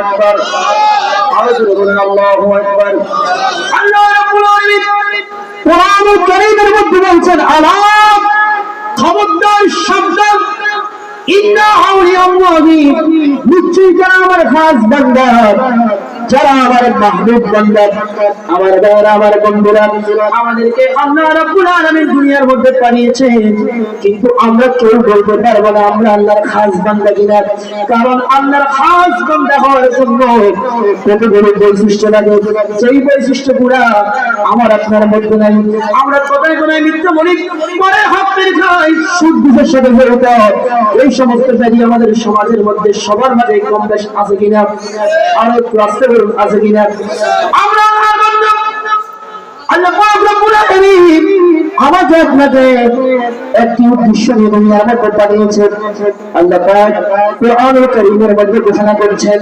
আকবার। আরও জোরে বলেন আল্লাহু আকবার। আল্লাহ রাব্বুল আলামিন কোরআনুল কারীমের মধ্যে যারা আমার খাস যারা আমার মাহবুব আমার আমার বন্ধুরা, আমাদেরকে দুনিয়ার মধ্যে কিন্তু আমরা কেউ বলতে পারব না, আমরা আল্লাহর খাস কিনা। কারণ আল্লাহর খাস হওয়ার জন্য বৈশিষ্ট্য লাগে। সেই আমার আপনার মধ্যে নাই। আমরা কোথায় কোথায় বলি, পরে হাত পেরে খাই বুঝের সাথে এই সমস্ত ব্যাধি আমাদের সমাজের মধ্যে সবার মাঝে কম বেশ আছে কিনা আরও একটু আছে কিনা। আমরা আল্লাহ আমাকে আপনাকে একটি উদ্দেশ্য নিয়ে দুনিয়ার মধ্যে পাঠিয়েছে আল্লাহ পাক কোরআনুল কারীমের মধ্যে ঘোষণা করেছেন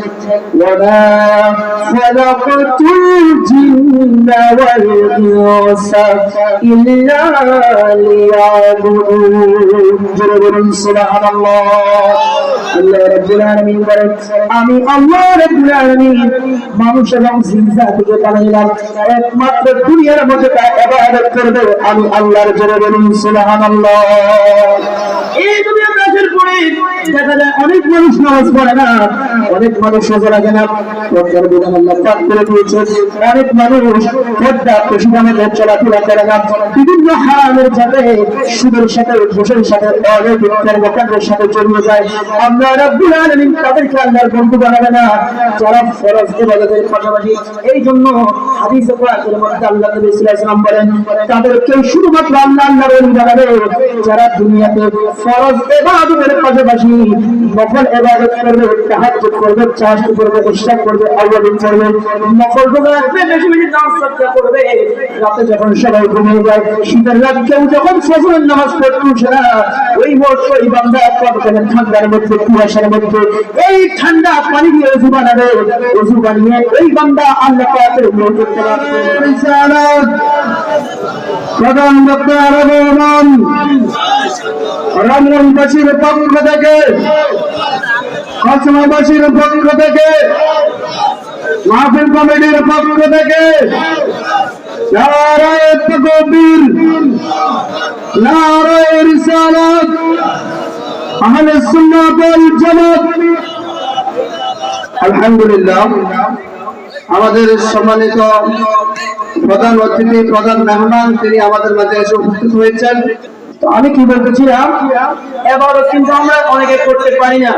আমি মানুষ এবং জিন জাতিকে বানাইলাম একমাত্র দুনিয়ার মধ্যে তা করবে। আমি আল্লাহর জোরে বলুন, সুবহানাল্লাহ। এই দুনিয়ার রাজের তাদেরকে বন্ধু বানাবে না। যারা ফরজ ইবাদতের পাশাপাশি এই জন্য হাদিসে মধ্যে আল্লাহ নবী সাল্লাল্লাহু বলেন শুধুমাত্র আল্লাহ আল্লাহর বানাবে। যারা দুনিয়াতে ফরজ ইবাদতের পাশাপাশি নফল ইবাদত করবে, তাহাজ্জুদ করবে চাষ করবে, ইশরাক করবে আল্লাহ করবে, নফল রাখবে, বেশি করবে। রাতে যখন সবাই ঘুমিয়ে যায়, শীতের রাত কেউ যখন ফজরের নামাজ পড়তে সেটা ওই মোট ওই বান্দা কতক্ষণ ঠান্ডার মধ্যে, কুয়াশার মধ্যে, এই ঠান্ডা পানি দিয়ে অজু বানাবে অজু বানিয়ে ওই বান্দা আল্লাহ পাকের পারবে প্রধান বক্তা রহমান রমনবাসীর পক্ষ থেকে খসমাবাসীর পক্ষ থেকে, মাহফিল কমিটির পক্ষ থেকে আলহামদুলিল্লাহ আমাদের সম্মানিত প্রধান অতিথি প্রধান মেহমান তিনি আমাদের মাঝে এসে উপস্থিত হয়েছেন। আমি কি বলতেছিলাম? এবারও কিন্তু আমরা অনেকে করতে পারি না।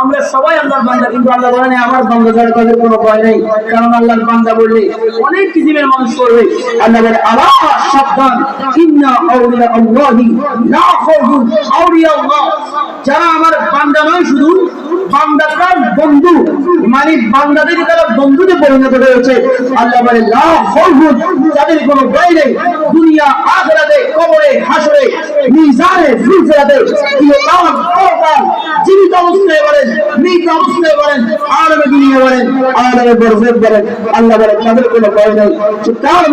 আমরা সবাই আল্লাহর বান্দা, কিন্তু আল্লাহ বলেন আমার বান্দা ছাড়া তাদের কোনো ভয় নেই। কারণ আল্লাহর বান্দা বললে, অনেক কিসিমের মানুষ করবে। আল্লাহ বলে আল্লাহ সাবধান। ইন্না আউলিয়া আল্লাহি লা আউলিয়া আল্লাহ। যারা আমার বান্দা নয় শুধু বান্দাটার বন্ধু। মানে বান্দাদের তারা বন্ধুতে পরিণত হয়েছে আল্লাহ বলে, লা খাউফুন কোনো ভয় নেই। দুনিয়া, আখিরাতে, কবরে ফুলসিরাতে ইয়কাম পরকাল জীবিত অবস্থায় বলেন মৃত অবস্থায় বলেন আলমে বলেন বলেন আল্লাহ বলে, তাদের কোনো ভয় নেই। তার